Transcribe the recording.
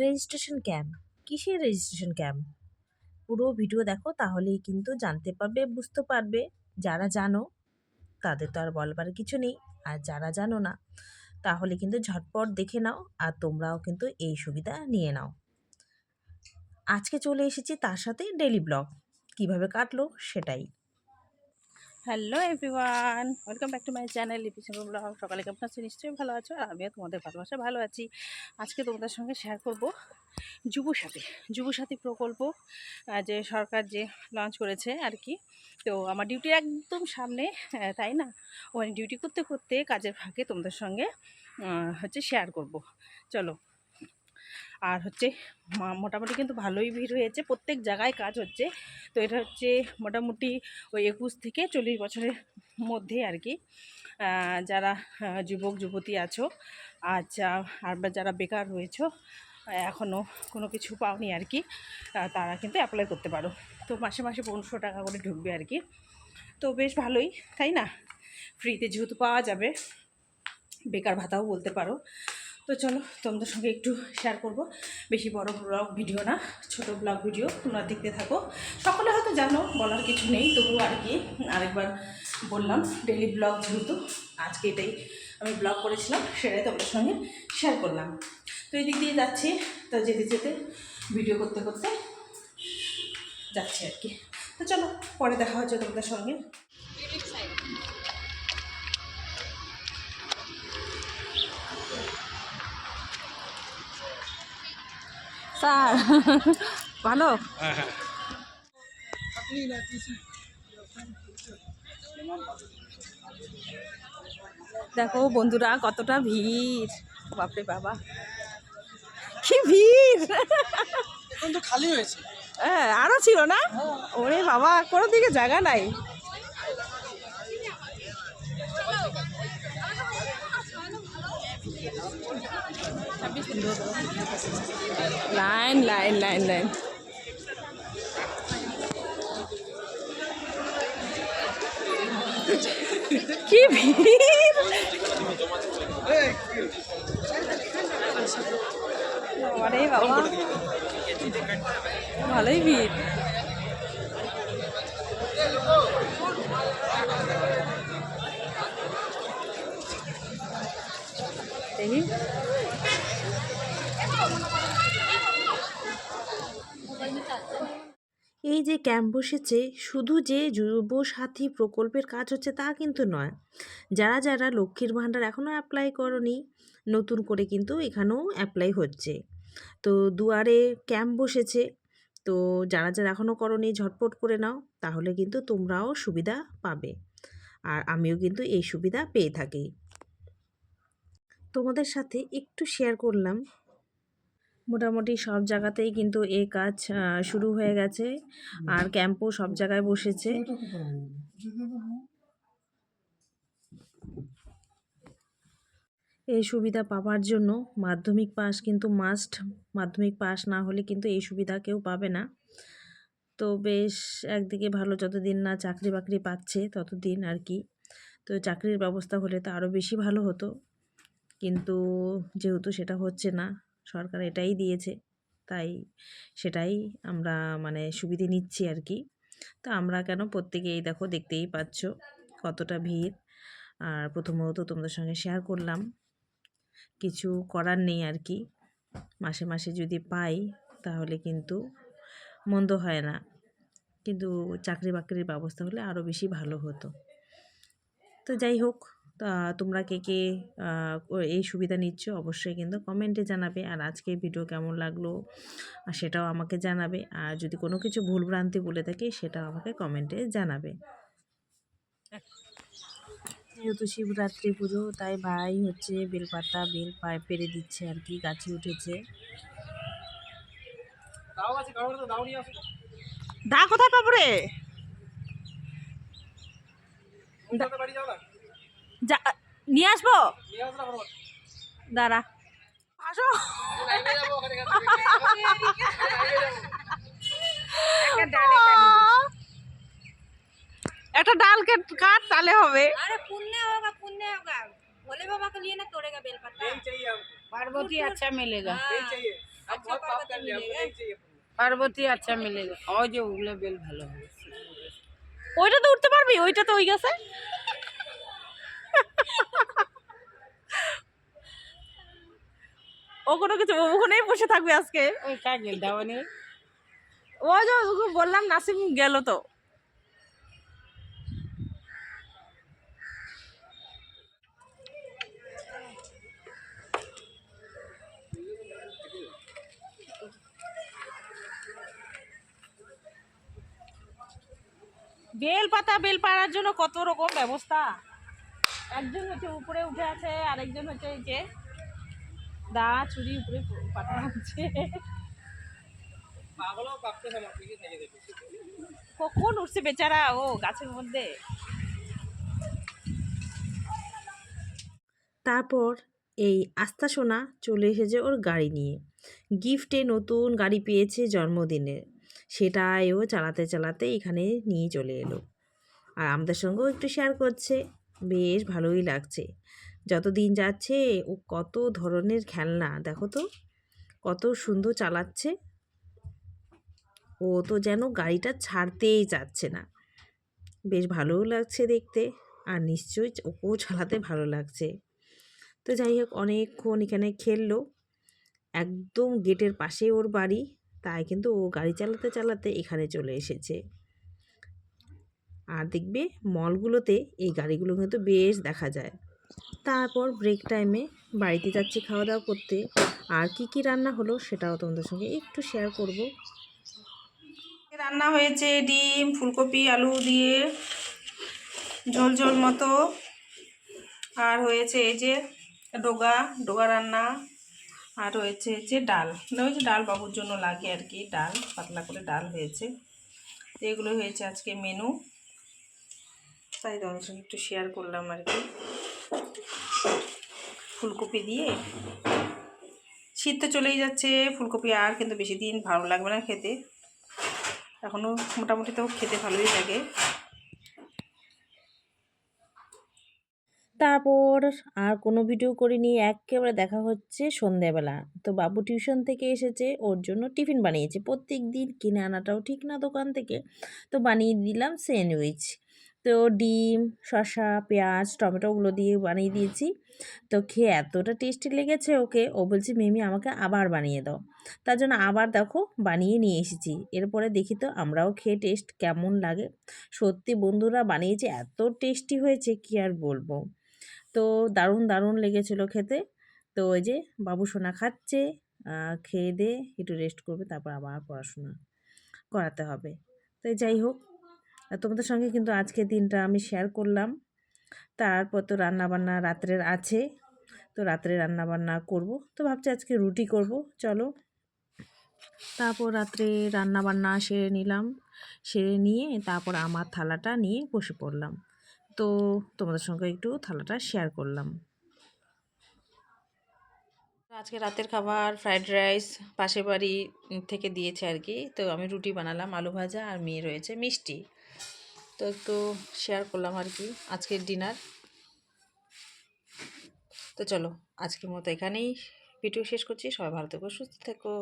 Registration camp কিসের registration camp পুরো video দেখো, তাহলেই কিন্তু জানতে পারবে, বুঝতে পারবে। যারা জানো, তাদের তো আর বলবার কিছু নেই। আর যারা জানো না, তাহলে কিন্তু ঝটপট দেখে নাও, আর তোমরাও কিন্তু এই সুবিধা নিয়ে নাও। আজকে চলে এসেছি তার সাথে ডেলি ব্লগ কীভাবে কাটলো, সেটাই। Hello everyone, welcome back to my channel Lipi Singha blog. সকালে কেমন আছো? নিশ্চয়ই ভালো আছো আর আমিও তোমাদের ভালোবাসা ভালো আছি। আজকে তোমাদের সঙ্গে শেয়ার করব যুবসাথী যুবসাথী প্রকল্প যে সরকার যে লঞ্চ করেছে আর কি। তো আমার ডিউটির একদম সামনে তাই না? ওখানে ডিউটি করতে করতে কাজের ফাঁকে তোমাদের সঙ্গে হচ্ছে শেয়ার করব। চলো আর হচ্ছে মোটামুটি কিন্তু ভালোই ভিড় হয়েছে, প্রত্যেক জায়গায় কাজ হচ্ছে। তো এটা হচ্ছে মোটামুটি ওই একুশ থেকে চল্লিশ বছরের মধ্যে আর কি। যারা যুবক, যুবতী আছো আচ্ছা আর যারা বেকার রয়েছো এখনও কোনো কিছু পাওনি আর কি তারা কিন্তু অ্যাপ্লাই করতে পারো। তো মাসে মাসে পনেরোশো টাকা করে ঢুকবে আর কি। তো বেশ ভালোই, তাই না? ফ্রিতে যেহেতু পাওয়া যাবে, বেকার ভাতাও বলতে পারো। তো চলো তোমাদের সঙ্গে একটু শেয়ার করব। বেশি বড় ব্লগ ভিডিও না, ছোট ব্লগ ভিডিও তোমরা দেখতে থাকো। সকলে হয়তো জানো, বলার কিছু নেই তবু আর কি আরেকবার বললাম ডেলি ব্লগ যেহেতু, আজকে এটাই আমি ব্লগ করেছিলাম, সেটাই তোমাদের সঙ্গে শেয়ার করলাম। তো এই দিক দিয়ে যাচ্ছি, তো যেতে যেতে ভিডিও করতে করতে যাচ্ছি আর কি। তো চলো, পরে দেখা হচ্ছে তোমাদের সঙ্গে। স্যার। ভালো? দেখো বন্ধুরা কতটা ভিড়। বাপরে বাবা। কি ভিড়? এখন তো খালি হয়েছে। হ্যাঁ আরও ছিল না? ওরে বাবা কোনো দিকে জায়গা নাই। Line line line line. কি ভিড়? আরে বাবা। ভালোই ভিড়। দেখি এই যে ক্যাম্প বসেছে, শুধু যে যুব সাথী প্রকল্পের কাজ হচ্ছে তা কিন্তু নয়। যারা যারা লক্ষ্মীর ভাণ্ডার এখনও অ্যাপ্লাই করনি, নতুন করে কিন্তু এখানেও অ্যাপ্লাই হচ্ছে। তো দুয়ারে ক্যাম্প বসেছে, তো যারা যারা এখনও করনি, ঝটপট করে নাও, তাহলে কিন্তু তোমরাও সুবিধা পাবে। আর আমিও কিন্তু এই সুবিধা পেয়ে থাকি। তোমাদের সাথে একটু শেয়ার করলাম। মোটামুটি সব জায়গাতেই কিন্তু এ কাজ শুরু হয়ে গেছে। আর ক্যাম্পও সব জায়গায় বসেছে। এই সুবিধা পাওয়ার জন্য মাধ্যমিক পাস কিন্তু মাস্ট মাধ্যমিক পাস না হলে কিন্তু এই সুবিধা কেউ পাবে না। তো বেশ একদিকে ভালো যতদিন না চাকরি বাকরি পাচ্ছে ততদিন আর কি। তো চাকরির ব্যবস্থা হলে তো আরও বেশি ভালো হতো। কিন্তু যেহেতু সেটা হচ্ছে না, সরকার এটাই দিয়েছে। তাই সেটাই আমরা মানে সুবিধে নিচ্ছি আর কি। তো আমরা কেন প্রত্যেকেই দেখো দেখতেই পাচ্ছ কতটা ভিড়। আর প্রথমত তোমাদের সঙ্গে শেয়ার করলাম। কিছু করার নেই আর কি। মাসে মাসে যদি পাই তাহলে কিন্তু মন্দ হয় না। কিন্তু চাকরি বাকরির ব্যবস্থা হলে আরও বেশি ভালো হতো। তো যাই হোক তোমরা কে কে এই সুবিধা নিচ্ছ অবশ্যই কিন্তু কমেন্টে জানাবে। আর আজকে ভিডিও কেমন লাগল সেটাও আমাকে জানাবে। আর যদি কোনো কিছু ভুলভ্রান্তি বলে থাকে সেটাও আমাকে কমেন্টে জানাবে। যেহেতু শিবরাত্রি পুজো তাই ভাই হচ্ছে বেলপাতা বেল পায়ে পেরে দিচ্ছে আর কি গাছে উঠেছে। দা কোথায় পাবো রে? বাড়ি যাও না। যা নিয়ে আসবো নিয়ে আসো না বড় দাঁড়া আসো লাইনে যাবো ওখানে একটা ডাল কেট কাট তাহলে হবে अरे पुण्य होगा पुण्य होगा भोले बाबा के लिए ना तोड़ेगा बेलपत्ता यही चाहिए हमको पार्वती अच्छा मिलेगा यही चाहिए बहुत पाप कर लिया हमको नहीं चाहिए पार्वती अच्छा मिलेगा और जो उगले बेल ভালো হবে ওইটা তো উঠতে পারবি ওইটা তো ওই গেছে ও কোনো কিছু ওখানেই বসে থাকবে আজকে। ওই কা গেল দাওয়ানি। ও যে বললাম নাসিম গেল তো। বেল পাতা বেল পাড়ার জন্য কত রকম ব্যবস্থা? একজন হচ্ছে উপরে উঠে আছে আরেকজন হচ্ছে এই যে দা চুরি উপরে পাঠানো হচ্ছে। কখন উঠছে বেচারা? ও গাছের মধ্যে। তারপর এই আস্থা সোনা চলে এসেছে ওর গাড়ি নিয়ে। গিফটে নতুন গাড়ি পেয়েছে জন্মদিনে। সেটাই ও চালাতে চালাতে এখানে নিয়ে চলে এলো। আর আমাদের সঙ্গেও একটু শেয়ার করছে। বেশ ভালোই লাগছে। যত দিন যাচ্ছে, ও কত ধরনের খেলনা, দেখো তো। কত সুন্দর চালাচ্ছে। ও তো যেন গাড়িটা ছাড়তেই চাচ্ছে না। বেশ ভালোও লাগছে দেখতে আর নিশ্চয়ই ওকেও চালাতে ভালো লাগছে। তো যাই হোক, অনেকক্ষণ এখানে খেললো। একদম গেটের পাশে ওর বাড়ি, তাই কিন্তু ও গাড়ি চালাতে চালাতে এখানে চলে এসেছে। আর দেখবে মলগুলোতে এই গাড়িগুলো কিন্তু বেশ দেখা যায়। তারপর ব্রেক টাইমে বাড়িতে যাচ্ছি খাওয়া দাওয়া করতে। আর কি কি রান্না হলো সেটাও তোমাদের সঙ্গে একটু শেয়ার করব। রান্না হয়েছে ডিম, ফুলকপি, আলু দিয়ে ঝোল ঝোল মতো। আর হয়েছে এই যে ডোগা ডোগা রান্না। আর হয়েছে যে ডাল। ওই যে ডাল বাবুর জন্য লাগে আর কি, ডাল, পাতলা করে ডাল হয়েছে। এগুলো হয়েছে আজকে মেনু তাই তোমাদের সঙ্গে একটু শেয়ার করলাম আর কি। ফুলকপি দিয়ে। শীত তো চলেই যাচ্ছে, ফুলকপি আর কিন্তু বেশি দিন ভালো লাগবে না খেতে। এখনও মোটামুটি তো খেতে ভালোই লাগে। তারপর আর কোনো ভিডিও করিনি, একেবারে দেখা হচ্ছে সন্ধেবেলা। তো বাবু টিউশন থেকে এসেছে, ওর জন্য টিফিন বানিয়েছে। প্রত্যেক দিন কিনে আনাটাও ঠিক না দোকান থেকে। তো বানিয়ে দিলাম স্যান্ডউইচ তো ডিম, শসা, পেঁয়াজ টমেটোগুলো দিয়ে বানিয়ে দিয়েছি। তো খেয়ে এতটা টেস্টি লেগেছে ওকে, ও বলছে, মিমি, আমাকে আবার বানিয়ে দাও। তার জন্য আবার দেখো বানিয়ে নিয়ে এসেছি। এরপরে দেখি তো আমরাও খেয়ে টেস্ট কেমন লাগে। সত্যি বন্ধুরা বানিয়েছে এত টেস্টি হয়েছে, কি আর বলব? তো দারুণ দারুণ লেগেছিলো খেতে। তো ওই যে বাবু সোনা খাচ্ছে খেয়ে দিয়ে একটু রেস্ট করবে, তারপর আবার পড়াশোনা করাতে হবে। তো যাই হোক তোমাদের সঙ্গে কিন্তু আজকের দিনটা আমি শেয়ার করলাম। তারপর তো রান্নাবান্না রাত্রের আছে, তো রাত্রে রান্নাবান্না করব। তো ভাবছি আজকে রুটি করব, চলো। তারপর রাত্রে রান্নাবান্না সেরে নিলাম, সেরে নিয়ে তারপর আমার থালাটা নিয়ে বসে পড়লাম। তো তোমাদের সঙ্গে একটু থালাটা শেয়ার করলাম। আজকে রাতের খাবার ফ্রাইড রাইস পাশের বাড়ি থেকে দিয়েছে আর কি। তো আমি রুটি বানালাম, আলু ভাজা আর মেয়ে রয়েছে মিষ্টি। তো একটু শেয়ার করলাম আর কি আজকের ডিনার তো চলো, আজকের মতো এখানেই ভিডিও শেষ করছি। সবাই ভালো থেকো, সুস্থ থেকো।